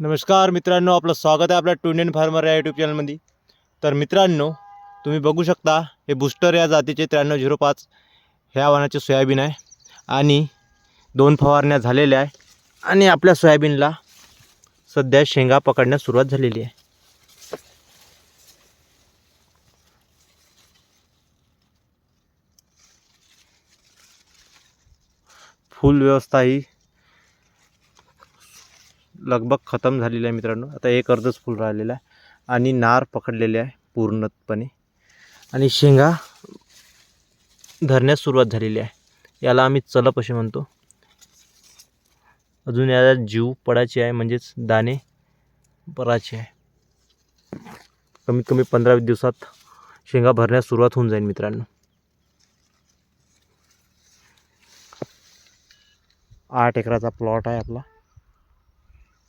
नमस्कार मित्रांनो आपलं स्वागत आहे आपल्या टुंडेन फार्मर या यूट्यूब चॅनलमध्ये तर मित्रांनो तुम्ही बघू शकता हे बुस्टर या जातीचे त्र्याण्णव झिरो पाच ह्या वाणाचे सोयाबीन आहे आणि दोन फवारण्या झालेल्या आहे. आणि आपल्या सोयाबीनला सध्या शेंगा पकडण्यास सुरुवात झालेली आहे. फुल व्यवस्था ही लगभग खतम झालेलं आहे मित्रांनो. आता एक अर्धच फुल राहिलेलं आहे आणि नार पकडलेले आहे पूर्णपणे. आणि शेंगा धरण्यास सुरुवात झालेली आहे. याला आम्ही चलप असे म्हणतो. अजून याला जीव पडायची आहे म्हणजेच दाणे पराचे आहे. कमीत कमी पंधरा दिवसात शेंगा भरण्यास सुरुवात होऊन जाईल मित्रांनो. आठ एकराचा प्लॉट आहे आपला.